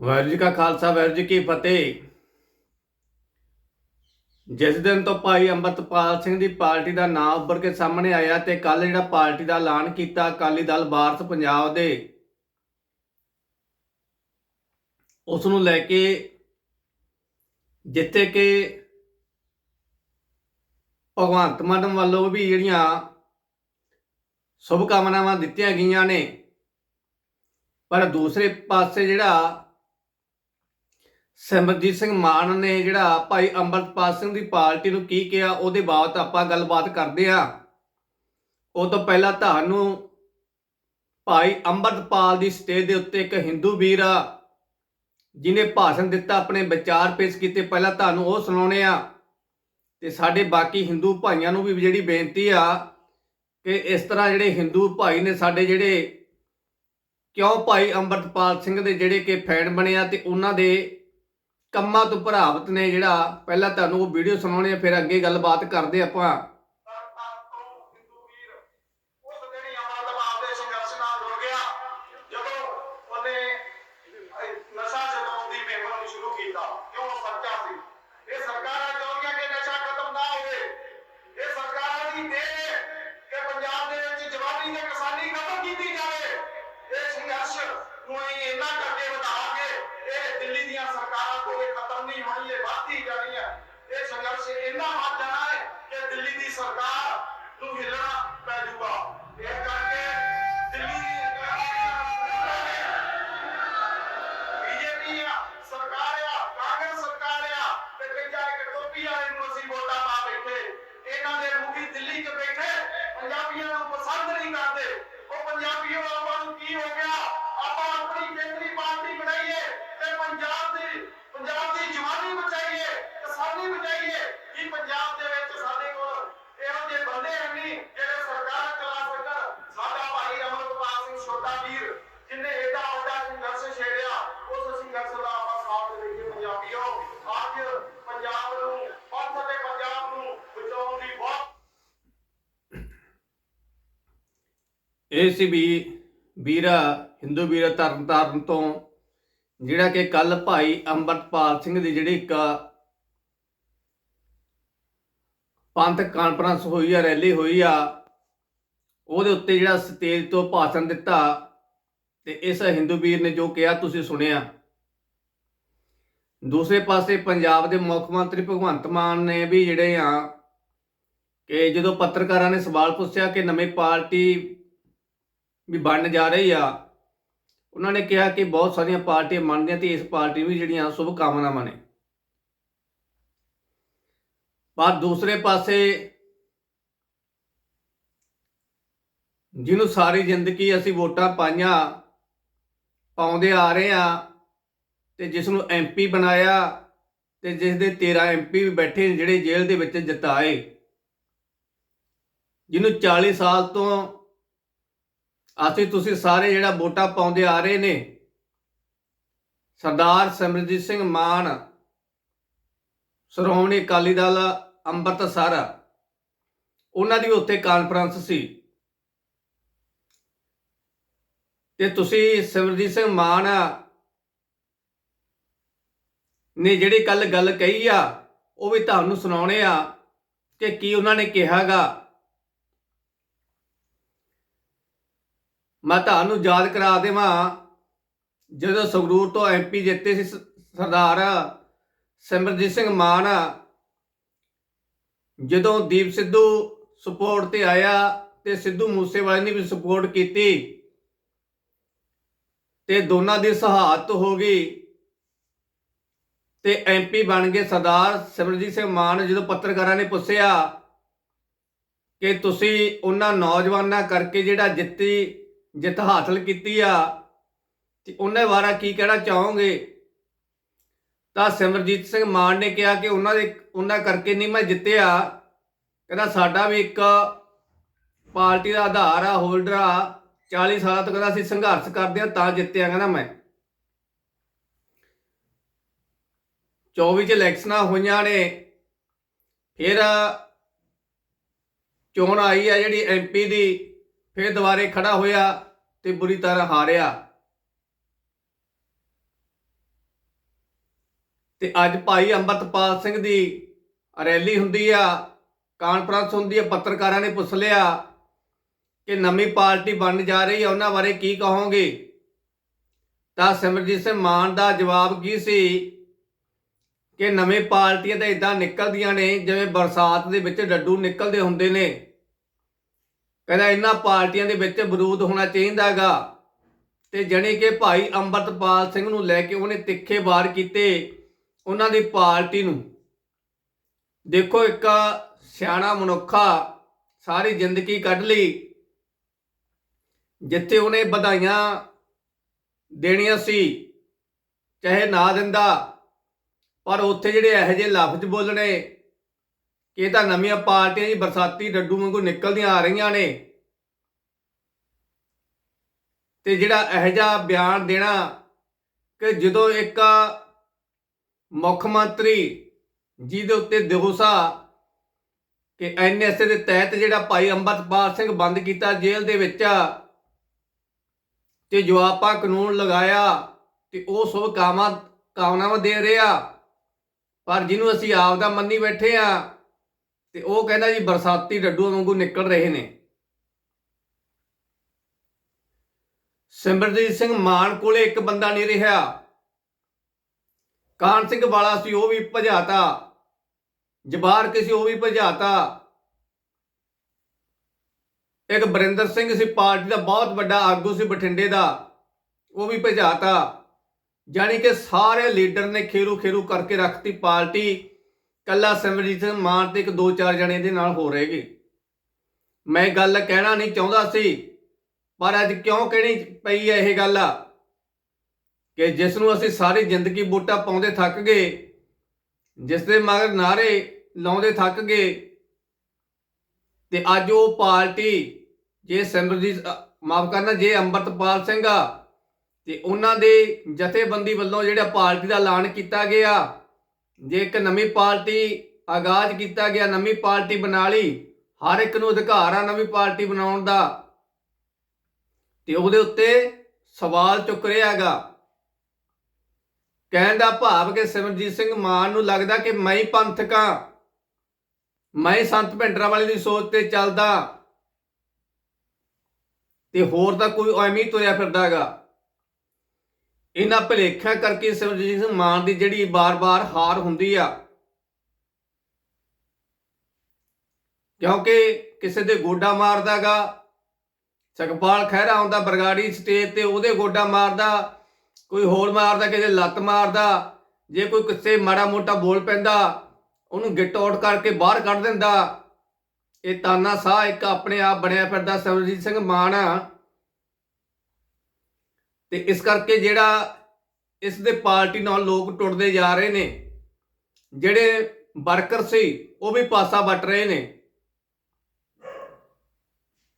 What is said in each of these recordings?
ਵਾਹਿਗੁਰੂ ਜੀ ਕਾ ਖਾਲਸਾ, ਵਾਹਿਗੁਰੂ ਜੀ ਕੀ ਫਤਿਹ। ਜਿਸ ਦਿਨ ਤੋਂ ਭਾਈ ਅੰਮ੍ਰਿਤਪਾਲ ਸਿੰਘ ਦੀ ਪਾਰਟੀ ਦਾ ਨਾਮ ਉੱਭਰ ਕੇ ਸਾਹਮਣੇ ਆਇਆ ਤੇ ਕੱਲ ਜਿਹੜਾ ਪਾਰਟੀ ਦਾ ਐਲਾਨ ਕੀਤਾ, ਅਕਾਲੀ ਦਲ ਬਾਰਸ ਪੰਜਾਬ ਦੇ, ਉਸ ਨੂੰ ਲੈ ਕੇ ਜਿੱਥੇ ਕਿ ਭਗਵੰਤ ਮਾਨ ਵੱਲੋਂ ਵੀ ਜਿਹੜੀਆਂ ਸ਼ੁਭ ਕਾਮਨਾਵਾਂ ਦਿੱਤੀਆਂ ਗਈਆਂ ਨੇ, ਪਰ ਦੂਸਰੇ ਪਾਸੇ ਜਿਹੜਾ ਸਿਮਰਜੀਤ ਸਿੰਘ ਮਾਨ ਨੇ ਜਿਹੜਾ ਭਾਈ ਅੰਮ੍ਰਿਤਪਾਲ ਸਿੰਘ ਦੀ ਪਾਰਟੀ ਨੂੰ ਕੀ ਕਿਹਾ, ਉਹਦੇ ਬਾਬਤ ਆਪਾਂ ਗੱਲਬਾਤ ਕਰਦੇ ਆ ਉਹ ਤੋਂ ਪਹਿਲਾਂ ਤੁਹਾਨੂੰ ਭਾਈ ਅੰਮ੍ਰਿਤਪਾਲ ਦੀ ਸਟੇਜ ਦੇ ਉੱਤੇ ਇੱਕ ਹਿੰਦੂ ਵੀਰ ਆ ਜਿਨੇ ਭਾਸ਼ਣ ਦਿੱਤਾ, ਆਪਣੇ ਵਿਚਾਰ ਪੇਸ਼ ਕੀਤੇ। ਪਹਿਲਾਂ ਤੁਹਾਨੂੰ ਉਹ ਸੁਣਾਉਣੇ ਆ ਤੇ ਸਾਡੇ ਬਾਕੀ ਹਿੰਦੂ ਭਾਈਆਂ ਨੂੰ ਵੀ ਜਿਹੜੀ ਬੇਨਤੀ ਆ ਕਿ ਇਸ ਤਰ੍ਹਾਂ ਜਿਹੜੇ ਹਿੰਦੂ ਭਾਈ ਨੇ ਸਾਡੇ ਜਿਹੜੇ ਕਿਉਂ ਭਾਈ ਅੰਮ੍ਰਿਤਪਾਲ ਸਿੰਘ ਦੇ ਜਿਹੜੇ ਕਿ ਫੈਨ ਬਣੇ ਆ, ਤੇ ਉਹਨਾਂ ਦੇ ਕੰਮਾਂ ਤੋਂ ਪ੍ਰਭਾਵਿਤ ਨੇ ਜਿਹੜਾ ਪਹਿਲਾਂ ਤੁਹਾਨੂੰ ਉਹ ਵੀਡੀਓ ਸੁਣਾਉਣੇ ਆ, ਫਿਰ ਅੱਗੇ ਗੱਲਬਾਤ ਕਰਦੇ ਆਪਾਂ। ਇਹ ਇੰਨਾ ਹੱਥ ਜਾਣਾ ਹੈ ਕਿ ਦਿੱਲੀ ਦੀ ਸਰਕਾਰ ਨੂੰ ਹਿੱਲਣਾ ਪੈ ਜਾਊਗਾ। ਇਹ ਕਰਕੇ ਦਿੱਲੀ ਦੀ ਬੀਜੇਪੀ ਆ ਸਰਕਾਰ ਆ ਕਾਂਗਰਸ ਸਰਕਾਰ ਆ ਤੇ ਕਹਿੰਦਾ ਇੱਕ ਟੋਪੀ ਵਾਲੇ ਨੂੰ ਅਸੀਂ ਵੋਟਾਂ ਪਾ ਬੈਠੇ ਇਹਨਾਂ ਦੇ ਮੁਖੀ ਦਿੱਲੀ 'ਚ ਬੈਠੇ ਪੰਜਾਬੀਆਂ ਨੂੰ ਪਸੰਦ ਨਹੀਂ ਕਰਦੇ ਉਹ ਪੰਜਾਬੀਓ ਆਪਾਂ ਨੂੰ ਕੀ ਹੋ ਗਿਆ ਆਪਾਂ ਆਪਣੀ ਕੇਂਦਰੀ ਪਾਰਟੀ ਬਣਾਈਏ ਤੇ ਪੰਜਾਬ ਦੀ ਪੰਜਾਬ ਦੀ ਜਵਾਨੀ ਬਚਾਈਏ ਕਿਸਾਨੀ ਬਚਾਈਏ ਕੀ ਪੰਜਾਬ ਦੇ ਵਿੱਚ ਸਾਡੇ ਕੋਲ ਇਹੋ ਜਿਹੇ ਬੰਦੇ ਹੈ ਨਹੀਂ ਜਿਹੜੇ ਸਰਕਾਰ ਚਲਾ ਸਕਣ ਸਾਡਾ ਭਾਈ ਅਮਰਪਾਲ ਸਿੰਘ ਛੋਟਾ ਵੀਰ ਜਿਨੇ ਏਡਾ ਵੱਡਾ ਸੰਘਰਸ਼ ਛੇੜਿਆ ਉਸ ਸੰਘਰਸ਼ ਦਾ ਆਪਾਂ ਸਾਥ ਦੇਈਏ ਪੰਜਾਬੀਓ ਅੱਜ ਪੰਜਾਬ ਨੂੰ ਪੰਥ ਤੇ ਪੰਜਾਬ ਨੂੰ ਬਚਾਉਣ ਦੀ ਬਹੁਤ ਇਹ ਸੀ ਵੀ ਵੀਰਾ, ਹਿੰਦੂ ਵੀਰ ਤਰਨਤਾਰਨ ਤੋਂ, ਜਿਹੜਾ ਕਿ ਕੱਲ ਭਾਈ ਅੰਮ੍ਰਿਤਪਾਲ ਸਿੰਘ ਦੀ ਜਿਹੜੀ ਇੱਕ ਪੰਥ ਕਾਨਫਰੰਸ ਹੋਈ ਆ ਰੈਲੀ ਹੋਈ ਆ, ਉਹਦੇ ਉੱਤੇ ਜਿਹੜਾ ਸਟੇਜ ਤੋਂ ਭਾਸ਼ਣ ਦਿੱਤਾ ਤੇ ਇਸ ਹਿੰਦੂ ਵੀਰ ਨੇ ਜੋ ਕਿਹਾ ਤੁਸੀਂ ਸੁਣਿਆ। ਦੂਸਰੇ ਪਾਸੇ ਪੰਜਾਬ ਦੇ ਮੁੱਖ ਮੰਤਰੀ ਭਗਵੰਤ ਮਾਨ ਨੇ ਵੀ ਜਿਹੜੇ ਆ ਕਿ ਜਦੋਂ ਪੱਤਰਕਾਰਾਂ ਨੇ ਸਵਾਲ ਪੁੱਛਿਆ ਕਿ ਨਵੀਂ ਪਾਰਟੀ ਵੀ ਬਣਨ ਜਾ ਰਹੀ ਆ। ਉਹਨਾਂ ਨੇ ਕਿਹਾ ਕਿ ਬਹੁਤ ਸਾਰੀਆਂ ਪਾਰਟੀਆਂ ਮੰਨਦੀਆਂ ਤੇ ਇਸ ਪਾਰਟੀ ਵੀ ਜਿਹੜੀਆਂ ਸ਼ੁਭ ਕਾਮਨਾਵਾਂ ਨੇ। ਪਰ ਦੂਸਰੇ ਪਾਸੇ ਜਿਹਨੂੰ ਸਾਰੀ ਜ਼ਿੰਦਗੀ ਅਸੀਂ ਵੋਟਾਂ ਪਾਈਆਂ, ਪਾਉਂਦੇ ਆ ਰਹੇ ਆ ਤੇ ਜਿਸ ਨੂੰ ਐਮਪੀ ਬਣਾਇਆ ਤੇ ਜਿਸ ਦੇ 13 ਐਮਪੀ ਵੀ ਬੈਠੇ ਨੇ ਜਿਹੜੇ ਜੇਲ੍ਹ ਦੇ ਵਿੱਚ ਜਿਤਾਏ। ਜਿਹਨੂੰ 40 ਸਾਲ ਤੋਂ ਅਸੀਂ ਤੁਸੀਂ ਸਾਰੇ ਜਿਹੜਾ ਵੋਟਾਂ ਪਾਉਂਦੇ ਆ ਰਹੇ ਨੇ, ਸਰਦਾਰ ਸਿਮਰਜੀਤ ਸਿੰਘ ਮਾਨ, ਸ਼੍ਰੋਮਣੀ ਅਕਾਲੀ ਦਲ ਅੰਮ੍ਰਿਤਸਰ, ਉਹਨਾਂ ਦੀ ਵੀ ਉੱਥੇ ਕਾਨਫਰੰਸ ਸੀ। ਤੇ ਤੁਸੀਂ ਸਿਮਰਜੀਤ ਸਿੰਘ ਮਾਨ ਨੇ ਜਿਹੜੀ ਕੱਲ ਗੱਲ ਕਹੀ ਆ, ਉਹ ਵੀ ਤੁਹਾਨੂੰ ਸੁਣਾਉਣੇ ਆ ਕਿ ਕੀ ਉਹਨਾਂ ਨੇ ਕਿਹਾਗਾ। ਮੈਂ ਤੁਹਾਨੂੰ ਯਾਦ ਕਰਾ ਦੇਵਾਂ, ਜਦੋਂ ਸੰਗਰੂਰ ਤੋਂ ਐਮਪੀ ਜਿੱਤੇ ਸੀ ਸਰਦਾਰ ਸਿਮਰਜੀਤ ਸਿੰਘ ਮਾਨ, ਜਦੋਂ ਦੀਪ ਸਿੱਧੂ ਸਪੋਰਟ ਤੇ ਆਇਆ ਤੇ ਸਿੱਧੂ ਮੂਸੇਵਾਲੇ ਨੇ ਵੀ ਸਪੋਰਟ ਕੀਤੀ ਤੇ ਦੋਨਾਂ ਦੀ ਸਹਾਦਤ ਹੋ ਗਈ ਤੇ ਐਮਪੀ ਬਣ ਗਏ ਸਰਦਾਰ ਸਿਮਰਜੀਤ ਸਿੰਘ ਮਾਨ, ਜਦੋਂ ਪੱਤਰਕਾਰਾਂ ਨੇ ਪੁੱਛਿਆ ਕਿ ਤੁਸੀਂ ਉਹਨਾਂ ਨੌਜਵਾਨਾਂ ਕਰਕੇ ਜਿਹੜਾ ਜਿੱਤੀ ਜਿੱਤ ਹਾਸਲ ਕੀਤੀ ਆ, ਤੇ ਉਹਨਾਂ ਬਾਰੇ ਕੀ ਕਹਿਣਾ ਚਾਹੋਗੇ? ਤਾਂ ਸਿਮਰਜੀਤ ਸਿੰਘ ਮਾਨ ਨੇ ਕਿਹਾ ਕਿ ਉਹਨਾਂ ਦੇ, ਉਹਨਾਂ ਕਰਕੇ ਨਹੀਂ ਮੈਂ ਜਿੱਤਿਆ। ਕਹਿੰਦਾ ਸਾਡਾ ਵੀ ਇੱਕ ਪਾਰਟੀ ਦਾ ਆਧਾਰ ਆ ਹੋਲਡਰ ਆ। 40 ਸਾਲਾਂ ਤੋਂ ਕਹਿੰਦਾ ਅਸੀਂ ਸੰਘਰਸ਼ ਕਰਦੇ ਆ, ਤਾਂ ਜਿੱਤਿਆ ਕਹਿੰਦਾ ਮੈਂ। 24 ਚ ਇਲੈਕਸ਼ਨਾਂ ਹੋਈਆਂ ਨੇ। ਫਿਰ ਚੋਣ ਆਈ ਆ ਜਿਹੜੀ ਐਮਪੀ ਦੀ। ਫਿਰ ਦੁਬਾਰੇ ਖੜਾ ਹੋਇਆ ਤੇ ਬੁਰੀ ਤਰ੍ਹਾਂ ਹਾਰਿਆ। ਤੇ ਅੱਜ ਭਾਈ ਅੰਮ੍ਰਿਤਪਾਲ ਸਿੰਘ ਦੀ ਰੈਲੀ ਹੁੰਦੀ ਆ, ਕਾਨਫਰੰਸ ਹੁੰਦੀ ਆ, ਪੱਤਰਕਾਰਾਂ ਨੇ ਪੁੱਛ ਲਿਆ ਕਿ ਨਵੀਂ ਪਾਰਟੀ ਬਣ ਜਾ ਰਹੀ ਹੈ ਉਹਨਾਂ ਬਾਰੇ ਕੀ ਕਹੋਗੇ? ਤਾਂ ਸਿਮਰਜੀਤ ਸਿੰਘ ਮਾਨ ਦਾ ਜਵਾਬ ਕੀ ਸੀ? ਕਿ ਨਵੇਂ ਪਾਰਟੀਆਂ ਤਾਂ ਇਦਾਂ ਨਿਕਲਦੀਆਂ ਨੇ, ਜਿਵੇਂ ਬਰਸਾਤ ਦੇ ਵਿੱਚ ਡੱਡੂ ਨਿਕਲਦੇ ਹੁੰਦੇ ਨੇ। ਕਹਿੰਦਾ ਇਹਨਾਂ ਪਾਰਟੀਆਂ ਦੇ ਵਿੱਚ ਵਿਰੋਧ ਹੋਣਾ ਚਾਹੀਦਾਗਾ। ਤੇ ਜਣੇ ਕਿ ਭਾਈ ਅੰਮ੍ਰਿਤਪਾਲ ਸਿੰਘ ਨੂੰ ਲੈ ਕੇ ਉਹਨੇ ਤਿੱਖੇ ਵਾਰ ਕੀਤੇ ਉਹਨਾਂ ਦੀ ਪਾਰਟੀ ਨੂੰ। ਦੇਖੋ ਇੱਕ ਸਿਆਣਾ ਮਨੁੱਖਾ ਸਾਰੀ ਜ਼ਿੰਦਗੀ ਕੱਢ ਲਈ, ਜਿੱਥੇ ਉਹਨੇ ਵਧਾਈਆਂ ਦੇਣੀਆਂ ਸੀ, ਚਾਹੇ ਨਾ ਦਿੰਦਾ, ਪਰ ਉੱਥੇ ਜਿਹੜੇ ਇਹੋ ਜਿਹੇ ਲਫ਼ਜ਼ ਬੋਲਣੇ ਇਹ ਤਾਂ ਨਵੀਆਂ ਪਾਰਟੀਆਂ ਜੀ, ਬਰਸਾਤੀ ਡੱਡੂ ਵਾਂਗੂ ਨਿਕਲਦੀਆਂ ਆ ਰਹੀਆਂ ਨੇ। ਤੇ ਜਿਹੜਾ ਇਹੋ ਜਿਹਾ ਬਿਆਨ ਦੇਣਾ ਕਿ ਜਦੋਂ ਇੱਕ ਮੁੱਖ ਮੰਤਰੀ ਜਿਹਦੇ ਉੱਤੇ ਦੋਸਾ ਕਿ ਐਨਐਸਏ ਦੇ ਤਹਿਤ ਜਿਹੜਾ ਭਾਈ ਅੰਮ੍ਰਿਤਪਾਲ ਸਿੰਘ ਬੰਦ ਕੀਤਾ ਜੇਲ੍ਹ ਦੇ ਵਿੱਚ ਤੇ ਜੋ ਆਪਾਂ ਕਾਨੂੰਨ ਲਗਾਇਆ ਤੇ ਉਹ ਸਭ ਕਾਮਾਂ ਕਾਮਨਾਵਾਂ ਦੇ ਰਿਹਾ ਪਰ ਜਿਹਨੂੰ ਅਸੀਂ ਆਪ ਦਾ ਮੰਨੀ ਬੈਠੇ ਆ ਤੇ ਉਹ ਕਹਿੰਦਾ ਜੀ ਬਰਸਾਤੀ ਡੱਡੂਆਂ ਵਾਂਗੂ ਨਿਕਲ ਰਹੇ ਨੇ। ਸਿਮਰਜੀਤ ਸਿੰਘ ਮਾਨ ਕੋਲੇ ਇੱਕ ਬੰਦਾ ਨਹੀਂ ਰਿਹਾ। ਕਾਨ ਸਿੰਘ ਵਾਲਾ ਸੀ, ਉਹ ਵੀ ਭਜਾਤਾ। ਜਬਾਰ ਕਿਸੇ ਉਹ ਵੀ ਭਜਾਤਾ। ਇੱਕ ਬਰਿੰਦਰ ਸਿੰਘ ਸੀ, ਪਾਰਟੀ ਦਾ ਬਹੁਤ ਵੱਡਾ ਆਗੂ ਸੀ ਬਠਿੰਡੇ ਦਾ, ਉਹ ਵੀ ਭਜਾਤਾ। ਜਾਨੀ ਕਿ ਸਾਰੇ ਲੀਡਰ ਨੇ ਖੇਰੂ ਖੇਰੂ ਕਰਕੇ ਰੱਖਤੀ ਪਾਰਟੀ। ਕੱਲਾ ਸਿਮਰਜੀਤ ਸਿੰਘ ਮਾਨ ਤੇ ਇੱਕ ਦੋ ਚਾਰ ਜਣੇ ਦੇ ਨਾਲ ਹੋ ਰਹੇਗੇ ਮੈਂ ਗੱਲ ਕਹਿਣਾ ਨਹੀਂ ਚਾਹੁੰਦਾ ਸੀ, ਪਰ ਅੱਜ ਕਿਉਂ ਕਹਿਣੀ ਪਈ ਹੈ ਇਹ ਗੱਲ? ਕਿ ਜਿਸ ਨੂੰ ਅਸੀਂ ਸਾਰੀ ਜ਼ਿੰਦਗੀ ਬੂਟਾ ਪਾਉਂਦੇ ਥੱਕ ਗਏ, ਜਿਸ ਦੇ ਮਗਰ ਨਾਰੇ ਲਾਉਂਦੇ ਥੱਕ ਗਏ, ਤੇ ਅੱਜ ਉਹ ਪਾਰਟੀ, ਜੇ ਸਿਮਰਜੀਤ ਮਾਫ ਕਰਨਾ, ਜੇ ਅੰਮ੍ਰਿਤਪਾਲ ਸਿੰਘ ਆ, ਤੇ ਉਹਨਾਂ ਦੇ ਜਥੇਬੰਦੀ ਵੱਲੋਂ ਜਿਹੜਾ ਪਾਰਟੀ ਦਾ ਐਲਾਨ ਕੀਤਾ ਗਿਆ ਜੇ ਇੱਕ ਨਵੀਂ ਪਾਰਟੀ ਆਗਾਜ਼ ਕੀਤਾ ਗਿਆ, ਨਵੀਂ ਪਾਰਟੀ ਬਣਾ ਲਈ, ਹਰ ਇੱਕ ਨੂੰ ਅਧਿਕਾਰ ਆ ਨਵੀਂ ਪਾਰਟੀ ਬਣਾਉਣ ਦਾ, ਤੇ ਉਹਦੇ ਉੱਤੇ ਸਵਾਲ ਚੁੱਕ ਰਿਹਾ ਹੈਗਾ। ਕਹਿਣ ਦਾ ਭਾਵ ਕਿ ਸਿਮਰਜੀਤ ਸਿੰਘ ਮਾਨ ਨੂੰ ਲੱਗਦਾ ਕਿ ਮੈਂ ਪੰਥਕਾਂ ਮੈਂ ਸੰਤ ਭਿੰਡਰਾਂ ਵਾਲੇ ਦੀ ਸੋਚ ਤੇ ਚੱਲਦਾ, ਤੇ ਹੋਰ ਤਾਂ ਕੋਈ ਐਵੇਂ ਹੀ ਤੁਰਿਆ ਫਿਰਦਾਗਾ ਇਹਨਾਂ ਭਲੇਖਾਂ ਕਰਕੇ ਸਿਮਰਜੀਤ ਸਿੰਘ ਮਾਨ ਦੀ ਜਿਹੜੀ ਬਾਰ-ਬਾਰ ਹਾਰ ਹੁੰਦੀ ਆ। ਕਿਉਂਕਿ ਕਿਸੇ ਦੇ ਗੋਡਾ ਮਾਰਦਾਗਾ, ਸੁਖਪਾਲ ਖਹਿਰਾ ਆਉਂਦਾ ਬਰਗਾੜੀ ਸਟੇਜ ਤੇ, ਉਹਦੇ ਗੋਡਾ ਮਾਰਦਾ, ਕੋਈ ਹੋਰ ਮਾਰਦਾ, ਕਿਸੇ ਲੱਤ ਮਾਰਦਾ, ਜੇ ਕੋਈ ਕਿਸੇ ਮਾੜਾ ਮੋਟਾ ਬੋਲ ਪੈਂਦਾ, ਉਹਨੂੰ ਗਿੱਟ ਆਊਟ ਕਰਕੇ ਬਾਹਰ ਕੱਢ ਦਿੰਦਾ। ਇਹ ਤਾਨਾ ਸਾਹ ਇੱਕ ਆਪਣੇ ਆਪ ਬਣਿਆ ਫਿਰਦਾ ਸਿਮਰਜੀਤ ਸਿੰਘ ਮਾਨ ਆ। ਤੇ ਇਸ ਕਰਕੇ ਜਿਹੜਾ ਇਸ ਦੇ ਪਾਰਟੀ ਨਾਲ ਲੋਕ ਟੁੱਟਦੇ ਜਾ ਰਹੇ ਨੇ, ਜਿਹੜੇ ਵਰਕਰ ਸੀ, ਉਹ ਵੀ ਪਾਸਾ ਵੱਟ ਰਹੇ ਨੇ।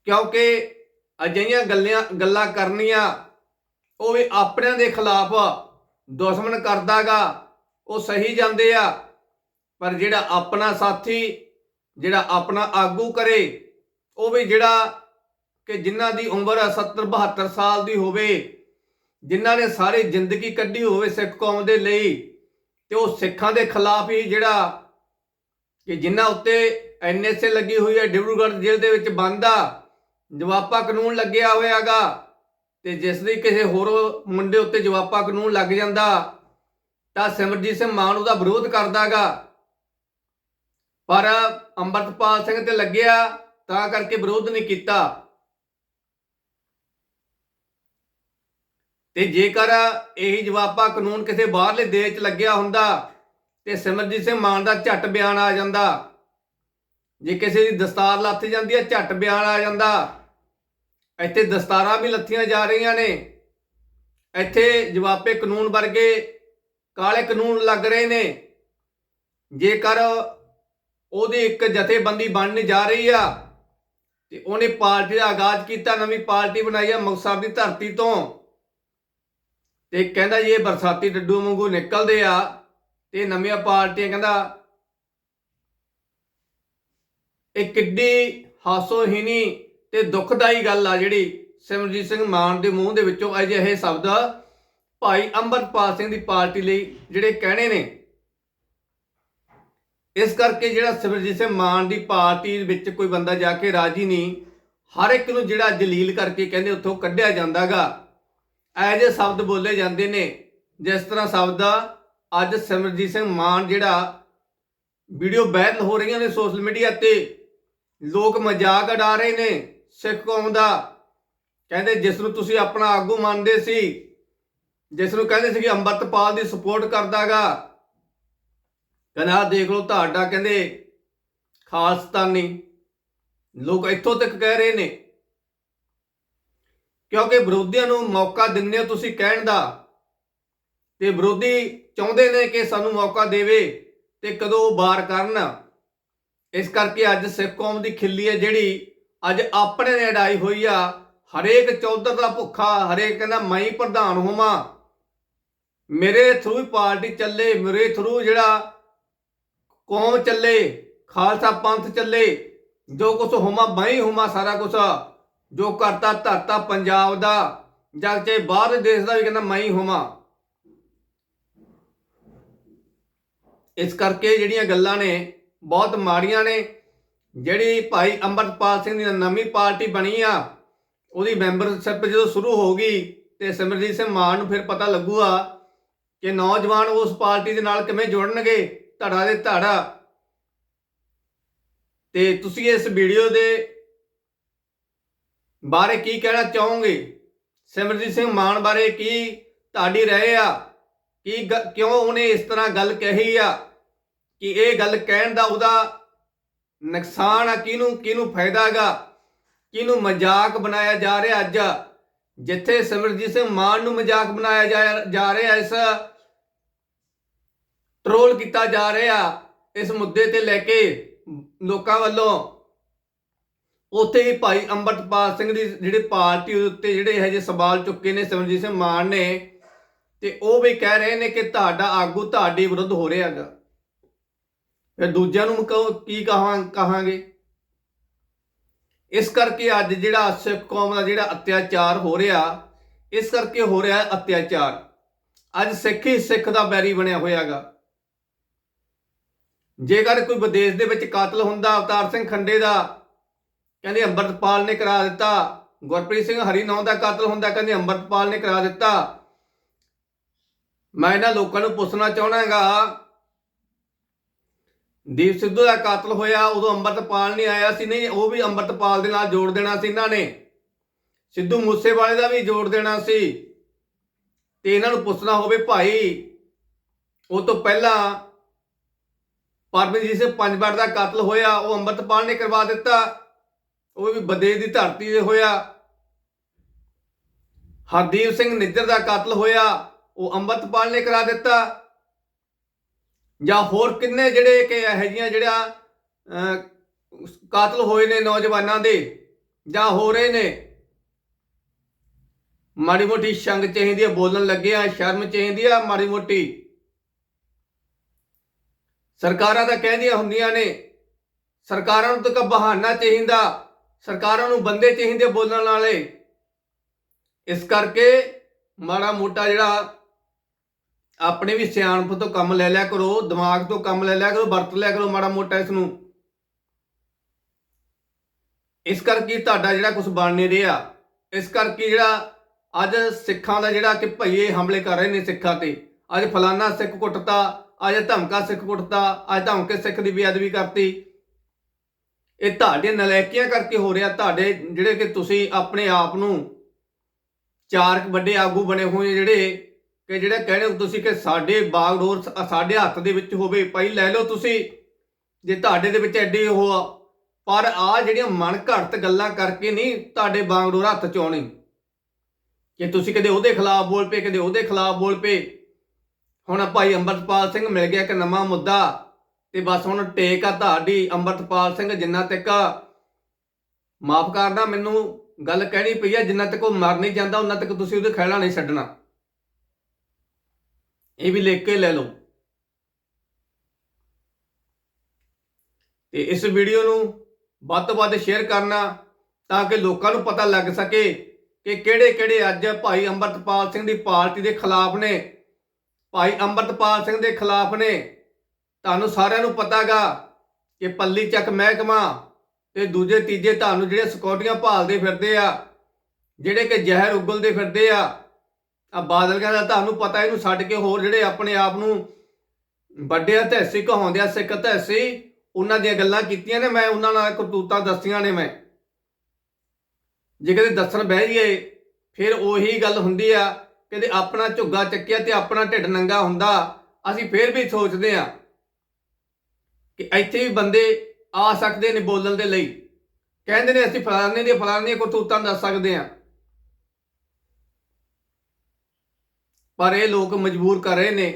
ਕਿਉਂਕਿ ਅਜਿਹੀਆਂ ਗੱਲਾਂ ਗੱਲਾਂ ਕਰਨੀਆਂ, ਉਹ ਵੀ ਆਪਣਿਆਂ ਦੇ ਖਿਲਾਫ ਦੁਸ਼ਮਣ ਕਰਦਾਗਾ, ਉਹ ਸਹੀ ਜਾਂਦੇ ਆ। ਪਰ ਜਿਹੜਾ ਆਪਣਾ ਸਾਥੀ, ਜਿਹੜਾ ਆਪਣਾ ਆਗੂ ਕਰੇ, ਉਹ ਵੀ ਜਿਹੜਾ ਕਿ ਜਿਨ੍ਹਾਂ ਦੀ ਉਮਰ 70 72 ਸਾਲ ਦੀ ਹੋਵੇ ਜਿਨ੍ਹਾਂ ਨੇ ਸਾਰੀ ਜ਼ਿੰਦਗੀ ਕੱਢੀ ਹੋਵੇ ਸਿੱਖ ਕੌਮ ਦੇ ਲਈ, ਤੇ ਉਹ ਸਿੱਖਾਂ ਦੇ ਖਿਲਾਫ ਹੀ ਜਿਹੜਾ ਕਿ ਜਿਨ੍ਹਾਂ ਉੱਤੇ ਐਨਐਸਏ ਲੱਗੀ ਹੋਈ ਹੈ, ਡਿਬਰੂਗੜ੍ਹ ਜੇਲ੍ਹ ਦੇ ਵਿੱਚ ਬੰਦ ਆ, ਜਵਾਪਾ ਕਾਨੂੰਨ ਲੱਗਿਆ ਹੋਇਆਗਾ, ਤੇ ਜਿਸ ਦੀ ਕਿਸੇ ਹੋਰ ਮੁੰਡੇ ਉੱਤੇ ਜਵਾਪਾ ਕਾਨੂੰਨ ਲੱਗ ਜਾਂਦਾ, ਤਾਂ ਸਿਮਰਜੀਤ ਸਿੰਘ ਮਾਨ ਉਹਦਾ ਵਿਰੋਧ ਕਰਦਾਗਾ। ਪਰ ਅੰਮ੍ਰਿਤਪਾਲ ਸਿੰਘ ਤੇ ਲੱਗਿਆ, ਤਾਂ ਕਰਕੇ ਵਿਰੋਧ ਨਹੀਂ ਕੀਤਾ। ਤੇ ਜੇਕਰ ਇਹੀ ਜਵਾਬਾ ਕਾਨੂੰਨ ਕਿਸੇ ਬਾਹਰਲੇ ਦੇਸ਼ 'ਚ ਲੱਗਿਆ ਹੁੰਦਾ ਤੇ ਸਿਮਰਜੀਤ ਸਿੰਘ ਮਾਨ ਦਾ ਝੱਟ ਬਿਆਨ ਆ ਜਾਂਦਾ, ਜੇ ਕਿਸੇ ਦੀ ਦਸਤਾਰ ਲੱਥ ਜਾਂਦੀ ਹੈ, ਝੱਟ ਬਿਆਨ ਆ ਜਾਂਦਾ। ਇੱਥੇ ਦਸਤਾਰਾਂ ਵੀ ਲੱਥੀਆਂ ਜਾ ਰਹੀਆਂ ਨੇ। ਇੱਥੇ ਜਵਾਬੇ ਕਾਨੂੰਨ ਵਰਗੇ ਕਾਲੇ ਕਾਨੂੰਨ ਲੱਗ ਰਹੇ ਨੇ। ਜੇਕਰ ਉਹਦੀ ਇੱਕ ਜਥੇਬੰਦੀ ਬਣਨ ਜਾ ਰਹੀ ਆ, ਤੇ ਉਹਨੇ ਪਾਰਟੀ ਦਾ ਆਗਾਜ਼ ਕੀਤਾ, ਨਵੀਂ ਪਾਰਟੀ ਬਣਾਈ ਆ ਮੁਕਤਸਰ ਦੀ ਧਰਤੀ ਤੋਂ। ਤੇ ਕਹਿੰਦਾ ਜੀ ਇਹ ਬਰਸਾਤੀ ਡੱਡੂ ਵਾਂਗੂ ਨਿਕਲਦੇ ਆ ਤੇ ਨਵੀਆਂ ਪਾਰਟੀਆਂ ਕਹਿੰਦਾ ਇਹ ਕਿੱਡੀ ਹਾਸੋਹੀਣੀ ਤੇ ਦੁਖਦਾਈ ਗੱਲ ਆ ਜਿਹੜੀ ਸਿਮਰਜੀਤ ਸਿੰਘ ਮਾਨ ਦੇ ਮੂੰਹ ਦੇ ਵਿੱਚੋਂ ਅਜਿਹੇ ਸ਼ਬਦ ਭਾਈ ਅੰਮ੍ਰਿਤਪਾਲ ਸਿੰਘ ਦੀ ਪਾਰਟੀ ਲਈ ਜਿਹੜੇ ਕਹਿਣੇ ਨੇ। ਇਸ ਕਰਕੇ ਜਿਹੜਾ ਸਿਮਰਜੀਤ ਸਿੰਘ ਮਾਨ ਦੀ ਪਾਰਟੀ ਵਿੱਚ ਕੋਈ ਬੰਦਾ ਜਾ ਕੇ ਰਾਜੀ ਨਹੀਂ, ਹਰ ਇੱਕ ਨੂੰ ਜਿਹੜਾ ਜਲੀਲ ਕਰਕੇ ਕਹਿੰਦੇ ਉੱਥੋਂ ਕੱਢਿਆ ਜਾਂਦਾਗਾ। ਇਹੋ ਜਿਹੇ ਸ਼ਬਦ ਬੋਲੇ ਜਾਂਦੇ ਨੇ, ਜਿਸ ਤਰ੍ਹਾਂ ਸ਼ਬਦ ਅੱਜ ਸਿਮਰਜੀਤ ਸਿੰਘ ਮਾਨ ਜਿਹੜਾ ਵੀਡੀਓ ਵਾਇਰਲ ਹੋ ਰਹੀਆਂ ਨੇ ਸੋਸ਼ਲ ਮੀਡੀਆ ਤੇ, ਲੋਕ ਮਜ਼ਾਕ ਉਡਾ ਰਹੇ ਨੇ ਸਿੱਖ ਕੌਮ ਦਾ। ਕਹਿੰਦੇ ਜਿਸ ਨੂੰ ਤੁਸੀਂ ਆਪਣਾ ਆਗੂ ਮੰਨਦੇ ਸੀ ਜਿਸ ਨੂੰ ਕਹਿੰਦੇ ਸੀ ਕਿ ਅੰਮ੍ਰਿਤਪਾਲ ਦੀ ਸਪੋਰਟ ਕਰਦਾਗਾ। ਕਹਿੰਦਾ ਦੇਖ ਲਓ ਤੁਹਾਡਾ, ਕਹਿੰਦੇ ਖਾਲਸਤਾਨੀ ਲੋਕ ਇੱਥੋਂ ਤੱਕ ਕਹਿ ਰਹੇ ਨੇ। ਕਿਉਂਕਿ ਵਿਰੋਧੀਆਂ ਨੂੰ ਮੌਕਾ ਦਿੰਦੇ ਹੋ ਤੁਸੀਂ ਕਹਿਣ ਦਾ। ਤੇ ਵਿਰੋਧੀ ਚਾਹੁੰਦੇ ਨੇ ਕਿ ਸਾਨੂੰ ਮੌਕਾ ਦੇਵੇ ਤੇ ਕਦੋਂ ਉਹ ਬਾਰ ਕਰਨ। ਇਸ ਕਰਕੇ ਅੱਜ ਸਿੱਖ ਕੌਮ ਦੀ ਖਿੱਲੀ ਹੈ ਜਿਹੜੀ ਅੱਜ ਆਪਣੇ ਨੇ ਅਡਾਈ ਹੋਈ ਆ। ਹਰੇਕ ਚੌਧਰ ਦਾ ਭੁੱਖਾ, ਹਰੇਕ ਕਹਿੰਦਾ ਮੈਂ ਹੀ ਪ੍ਰਧਾਨ ਹੋਵਾਂ। ਮੇਰੇ ਥਰੂ ਹੀ ਪਾਰਟੀ ਚੱਲੇ, ਮੇਰੇ ਥਰੂ ਜਿਹੜਾ ਕੌਮ ਚੱਲੇ, ਖਾਲਸਾ ਪੰਥ ਚੱਲੇ, ਜੋ ਕੁਝ ਹੋਵਾਂ ਮੈਂ ਹੀ ਹੋਵਾਂ ਸਾਰਾ ਕੁਝ ਜੋ ਕਰਤਾ ਧਰਤਾ ਪੰਜਾਬ ਦਾ ਜਗ ਚਾਹੇ ਬਾਹਰ ਦੇਸ਼ ਦਾ ਵੀ ਕਹਿੰਦਾ ਮੈਂ ਹੀ ਹੋਵਾਂ। ਇਸ ਕਰਕੇ ਜਿਹੜੀਆਂ ਗੱਲਾਂ ਨੇ, ਬਹੁਤ ਮਾੜੀਆਂ ਨੇ। ਜਿਹੜੀ ਭਾਈ ਅੰਮ੍ਰਿਤਪਾਲ ਸਿੰਘ ਦੀ ਨਵੀਂ ਪਾਰਟੀ ਬਣੀ ਆ, ਉਹਦੀ ਮੈਂਬਰਸ਼ਿਪ ਜਦੋਂ ਸ਼ੁਰੂ ਹੋ ਗਈ ਤੇ ਸਿਮਰਜੀਤ ਸਿੰਘ ਮਾਨ ਨੂੰ ਫਿਰ ਪਤਾ ਲੱਗੂਗਾ ਕਿ ਨੌਜਵਾਨ ਉਸ ਪਾਰਟੀ ਦੇ ਨਾਲ ਕਿਵੇਂ ਜੁੜਨਗੇ, ਧੜਾ ਦੇ ਧੜਾ। ਤੇ ਤੁਸੀਂ ਇਸ ਵੀਡੀਓ ਦੇ ਬਾਰੇ ਕੀ ਕਹਿਣਾ ਚਾਹੋਗੇ? ਸਿਮਰਜੀਤ ਸਿੰਘ ਮਾਨ ਬਾਰੇ ਕੀ ਤੁਹਾਡੀ ਰਾਏ ਆ? ਕੀ ਕਿਉਂ ਉਹਨੇ ਇਸ ਤਰ੍ਹਾਂ ਗੱਲ ਕਹੀ ਆ? ਕਿ ਇਹ ਗੱਲ ਕਹਿਣ ਦਾ ਉਹਦਾ ਨੁਕਸਾਨ ਆ, ਕਿਹਨੂੰ ਕਿਹਨੂੰ ਫਾਇਦਾ ਹੈਗਾ? ਕਿਹਨੂੰ ਮਜ਼ਾਕ ਬਣਾਇਆ ਜਾ ਰਿਹਾ ਅੱਜ? ਜਿੱਥੇ ਸਿਮਰਜੀਤ ਸਿੰਘ ਮਾਨ ਨੂੰ ਮਜ਼ਾਕ ਬਣਾਇਆ ਜਾ- ਜਾ ਰਿਹਾ, ਇਸ ਟਰੋਲ ਕੀਤਾ ਜਾ ਰਿਹਾ ਇਸ ਮੁੱਦੇ ਤੇ ਲੈ ਕੇ ਲੋਕਾਂ ਵੱਲੋਂ ਉੱਥੇ ਹੀ ਭਾਈ ਅੰਮ੍ਰਿਤਪਾਲ ਸਿੰਘ ਦੀ ਜਿਹੜੀ ਪਾਰਟੀ ਉੱਤੇ ਜਿਹੜੇ ਇਹ ਜਿਹੇ ਸਵਾਲ ਚੁੱਕੇ ਨੇ ਸਿਮਰਜੀਤ ਸਿੰਘ ਮਾਨ ਨੇ, ਤੇ ਉਹ ਵੀ ਕਹਿ ਰਹੇ ਨੇ ਕਿ ਤੁਹਾਡਾ ਆਗੂ ਤੁਹਾਡੇ ਵਿਰੁੱਧ ਹੋ ਰਿਹਾ ਹੈਗਾ। ਫਿਰ ਦੂਜਿਆਂ ਨੂੰ ਕੀ ਕਹਾਂ, ਕਹਾਂਗੇ। ਇਸ ਕਰਕੇ ਅੱਜ ਜਿਹੜਾ ਸਿੱਖ ਕੌਮ ਦਾ ਜਿਹੜਾ ਅਤਿਆਚਾਰ ਹੋ ਰਿਹਾ, ਇਸ ਕਰਕੇ ਹੋ ਰਿਹਾ ਅਤਿਆਚਾਰ। ਅੱਜ ਸਿੱਖ ਹੀ ਸਿੱਖ ਦਾ ਬੈਰੀ ਬਣਿਆ ਹੋਇਆਗਾ ਜੇਕਰ ਕੋਈ ਵਿਦੇਸ਼ ਦੇ ਵਿੱਚ ਕਾਤਲ ਹੁੰਦਾ, ਅਵਤਾਰ ਸਿੰਘ ਖੰਡੇ ਦਾ ਕਹਿੰਦੇ ਅੰਮ੍ਰਿਤਪਾਲ ਨੇ ਕਰਾ ਦਿੱਤਾ। ਗੁਰਪ੍ਰੀਤ ਸਿੰਘ ਹਰੀ ਹਰੀਨੌਂ ਦਾ ਕਾਤਲ ਹੁੰਦਾ, ਕਹਿੰਦੇ ਅੰਮ੍ਰਿਤਪਾਲ ਨੇ ਕਰਾ ਦਿੱਤਾ। ਮੈਂ ਇਹਨਾਂ ਲੋਕਾਂ ਨੂੰ ਪੁੱਛਣਾ ਚਾਹਣਾਗਾ ਦੀਪ ਸਿੱਧੂ ਦਾ ਕਾਤਲ ਹੋਇਆ, ਉਦੋਂ ਅੰਮ੍ਰਿਤਪਾਲ ਨਹੀਂ ਆਇਆ ਸੀ, ਨਹੀਂ, ਉਹ ਵੀ ਅੰਮ੍ਰਿਤਪਾਲ ਦੇ ਨਾਲ ਜੋੜ ਦੇਣਾ ਸੀ ਇਹਨਾਂ ਨੇ। ਸਿੱਧੂ ਮੂਸੇਵਾਲੇ ਦਾ ਵੀ ਜੋੜ ਦੇਣਾ ਸੀ। ਤੇ ਇਹਨਾਂ ਨੂੰ ਪੁੱਛਣਾ ਹੋਵੇ ਭਾਈ, ਉਹ ਤੋਂ ਪਹਿਲਾਂ ਪਰਮਜੀਤ ਸਿੰਘ ਪੰਜਵਾਰ ਦਾ ਕਾਤਲ ਹੋਇਆ, ਉਹ ਅੰਮ੍ਰਿਤਪਾਲ ਨੇ ਕਰਵਾ ਦਿੱਤਾ। ਉਹ ਵੀ ਬਦੇ ਦੀ ਧਰਤੀ ਤੇ ਹੋਇਆ। ਹਰਦੀਪ ਸਿੰਘ ਨਿੱਜਰ ਦਾ ਕਾਤਲ ਹੋਇਆ ਉਹ ਅੰਮ੍ਰਿਤਪਾਲ ਨੇ ਕਰਾ ਦਿੱਤਾ। ਜਾਂ ਹੋਰ ਕਿੰਨੇ ਜਿਹੜੇ ਕਿ ਇਹੋ ਜਿਹੀਆਂ ਜਿਹੜਾ ਅਹ, ਕਾਤਲ ਹੋਏ ਨੇ ਨੌਜਵਾਨਾਂ ਦੇ ਜਾਂ ਹੋ ਰਹੇ ਨੇ। ਮਾੜੀ ਮੋਟੀ ਸ਼ੰਗ ਚਾਹੀਦੀ ਆ ਬੋਲਣ ਲੱਗਿਆ ਸ਼ਰਮ ਚਾਹੀਦੀ ਆ ਮਾੜੀ ਮੋਟੀ ਸਰਕਾਰਾਂ ਤਾਂ ਕਹਿੰਦੀਆਂ ਹੁੰਦੀਆਂ ਨੇ ਸਰਕਾਰਾਂ ਨੂੰ ਤਾਂ ਇੱਕ ਬਹਾਨਾ ਚਾਹੀਦਾ। ਸਰਕਾਰਾਂ ਨੂੰ ਬੰਦੇ ਚਾਹੀਦੇ ਬੋਲਣ ਵਾਲੇ। ਇਸ ਕਰਕੇ ਮਾੜਾ ਮੋਟਾ ਜਿਹੜਾ ਆਪਣੇ ਵੀ ਸਿਆਣਪ ਤੋਂ ਕੰਮ ਲੈ ਲਿਆ ਕਰੋ, ਦਿਮਾਗ ਤੋਂ ਕੰਮ ਲੈ ਲਿਆ ਕਰੋ, ਵਰਤ ਲਿਆ ਕਰੋ ਮਾੜਾ ਮੋਟਾ ਇਸ ਨੂੰ ਇਸ ਕਰਕੇ ਤੁਹਾਡਾ ਜਿਹੜਾ ਕੁਝ ਬਣ ਨਹੀਂ ਰਿਹਾ, ਇਸ ਕਰਕੇ ਜਿਹੜਾ ਅੱਜ ਸਿੱਖਾਂ ਦਾ ਜਿਹੜਾ ਕਿ ਭਈਏ ਹਮਲੇ ਕਰ ਰਹੇ ਨੇ ਸਿੱਖਾਂ ਤੇ, ਅੱਜ ਫਲਾਨਾ ਸਿੱਖ ਕੁੱਟਤਾ, ਅੱਜ ਧਮਕਾ ਸਿੱਖ ਕੁੱਟਤਾ, ਅੱਜ ਧਮਕੇ ਸਿੱਖ ਦੀ ਬੇਅਦਬੀ ਕਰਤੀ। ਇਹ ਤੁਹਾਡੇ ਨਲਾਇਕੀਆਂ ਕਰਕੇ ਹੋ ਰਿਹਾ, ਤੁਹਾਡੇ ਜਿਹੜੇ ਕਿ ਤੁਸੀਂ ਆਪਣੇ ਆਪ ਨੂੰ ਚਾਰ ਵੱਡੇ ਆਗੂ ਬਣੇ ਹੋਏ ਜਿਹੜੇ ਕਿ ਜਿਹੜੇ ਕਹਿੰਦੇ ਹੋ ਤੁਸੀਂ ਕਿ ਸਾਡੇ ਬਾਗਡੋਰ ਸਾਡੇ ਹੱਥ ਦੇ ਵਿੱਚ ਹੋਵੇ, ਭਾਈ ਲੈ ਲਓ ਤੁਸੀਂ, ਜੇ ਤੁਹਾਡੇ ਦੇ ਵਿੱਚ ਐਡੀ ਉਹ ਆ। ਪਰ ਆ ਜਿਹੜੀਆਂ ਮਨ ਘੜਤ ਗੱਲਾਂ ਕਰਕੇ ਨਹੀਂ ਤੁਹਾਡੇ ਬਾਗਡੋਰ ਹੱਥ ਚ ਆਉਣੀ ਕਿ ਤੁਸੀਂ ਕਦੇ ਉਹਦੇ ਖਿਲਾਫ ਬੋਲ ਪਏ, ਕਦੇ ਉਹਦੇ ਖਿਲਾਫ ਬੋਲ ਪਏ, ਹੁਣ ਭਾਈ ਅੰਮ੍ਰਿਤਪਾਲ ਸਿੰਘ ਮਿਲ ਗਿਆ ਕਿ ਨਵਾਂ ਮੁੱਦਾ ਤੇ ਬਸ ਹੁਣ ਟੇਕ ਆ ਤੁਹਾਡੀ, ਅੰਮ੍ਰਿਤਪਾਲ ਸਿੰਘ, ਜਿੰਨਾ ਤੱਕ ਮਾਫ ਕਰਨਾ ਮੈਨੂੰ ਗੱਲ ਕਹਿਣੀ ਪਈ ਆ, ਜਿੰਨਾ ਤੱਕ ਉਹ ਮਰ ਨਹੀਂ ਜਾਂਦਾ, ਉਹਨਾਂ ਤੱਕ ਤੁਸੀਂ ਉਹਦੇ ਖਹਿੜਾ ਨਹੀਂ ਛੱਡਣਾ। ਇਹ ਵੀ ਲਿਖ ਕੇ ਲੈ ਲਓ। ਤੇ ਇਸ ਵੀਡੀਓ ਨੂੰ ਵੱਧ ਤੋਂ ਵੱਧ ਸ਼ੇਅਰ ਕਰਨਾ, ਤਾਂ ਕਿ ਲੋਕਾਂ ਨੂੰ ਪਤਾ ਲੱਗ ਸਕੇ ਕਿ ਕਿਹੜੇ ਕਿਹੜੇ ਅੱਜ ਭਾਈ ਅੰਮ੍ਰਿਤਪਾਲ ਸਿੰਘ ਦੀ ਪਾਰਟੀ ਦੇ ਖਿਲਾਫ ਨੇ। ਭਾਈ ਅੰਮ੍ਰਿਤਪਾਲ ਸਿੰਘ ਦੇ ਖਿਲਾਫ ਨੇ। ਤੁਹਾਨੂੰ ਸਾਰਿਆਂ ਨੂੰ ਪਤਾਗਾ ਕਿ ਪੱਲੀ ਚੱਕ ਮਹਿਕਮਾ ਤੇ ਦੂਜੇ, ਤੀਜੇ ਤੁਹਾਨੂੰ ਜਿਹੜੇ ਸਿਕਿਉਰਟੀਆਂ ਭਾਲਦੇ ਫਿਰਦੇ ਆ, ਜਿਹੜੇ ਕਿ ਜ਼ਹਿਰ ਉਗਲਦੇ ਫਿਰਦੇ ਆ ਆ ਬਾਦਲ ਕਹਿੰਦਾ ਤੁਹਾਨੂੰ ਪਤਾ ਇਹਨੂੰ ਛੱਡ ਕੇ ਹੋਰ ਜਿਹੜੇ ਆਪਣੇ ਆਪ ਨੂੰ ਵੱਡੇ ਇਤਿਹਾਸਿਕ ਕਹਾਉਂਦੇ ਆ, ਸਿੱਖ ਇਤਿਹਾਸੀ ਉਹਨਾਂ ਦੀਆਂ ਗੱਲਾਂ ਕੀਤੀਆਂ ਨੇ, ਮੈਂ ਉਹਨਾਂ ਨਾਲ ਕਰਤੂਤਾਂ ਦੱਸੀਆਂ ਨੇ ਮੈਂ। ਜੇ ਕਦੇ ਦੱਸਣ ਬਹਿ ਜਾਈਏ, ਫਿਰ ਉਹੀ ਗੱਲ ਹੁੰਦੀ ਆ ਕਦੇ ਆਪਣਾ ਝੁੱਗਾ ਚੱਕਿਆ ਤੇ ਆਪਣਾ ਢਿੱਡ ਨੰਗਾ ਹੁੰਦਾ, ਅਸੀਂ ਫਿਰ ਵੀ ਸੋਚਦੇ ਆ। ਕਿ ਇੱਥੇ ਵੀ ਬੰਦੇ ਆ ਸਕਦੇ ਨੇ ਬੋਲਣ ਦੇ ਲਈ। ਕਹਿੰਦੇ ਨੇ ਅਸੀਂ ਫਲਾਣੇ ਦੀਆਂ ਫਲਾਣੇ ਕਰਤੂਤਾਂ ਦੱਸ ਸਕਦੇ ਆ ਪਰ ਇਹ ਲੋਕ ਮਜਬੂਰ ਕਰ ਰਹੇ ਨੇ।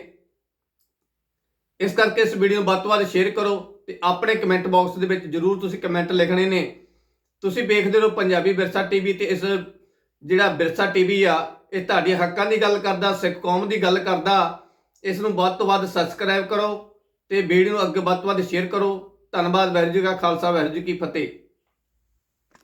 ਇਸ ਕਰਕੇ ਇਸ ਵੀਡੀਓ ਨੂੰ ਵੱਧ ਤੋਂ ਵੱਧ ਸ਼ੇਅਰ ਕਰੋ ਤੇ ਆਪਣੇ ਕਮੈਂਟ ਬਾਕਸ ਦੇ ਵਿੱਚ ਜਰੂਰ ਤੁਸੀਂ ਕਮੈਂਟ ਲਿਖਣੇ ਨੇ। ਤੁਸੀਂ ਵੇਖਦੇ ਰਹੋ ਪੰਜਾਬੀ ਵਿਰਸਾ ਟੀਵੀ ਤੇ ਇਸ ਜਿਹੜਾ ਵਿਰਸਾ ਟੀਵੀ ਆ, ਇਹ ਤੁਹਾਡੇ ਹੱਕਾਂ ਦੀ ਗੱਲ ਕਰਦਾ, ਸਿੱਖ ਕੌਮ ਦੀ ਗੱਲ ਕਰਦਾ। ਇਸ ਨੂੰ ਵੱਧ ਤੋਂ ਵੱਧ ਸਬਸਕ੍ਰਾਈਬ ਕਰੋ। ਤੇ ਵੀਡੀਓ ਨੂੰ ਅੱਗੇ ਵੱਧ ਤੋਂ ਵੱਧ ਸ਼ੇਅਰ ਕਰੋ। ਧੰਨਵਾਦ, ਵਾਹਿਗੁਰੂ ਜੀ ਕਾ ਖਾਲਸਾ, ਵਾਹਿਗੁਰੂ ਜੀ ਕੀ ਫਤਿਹ।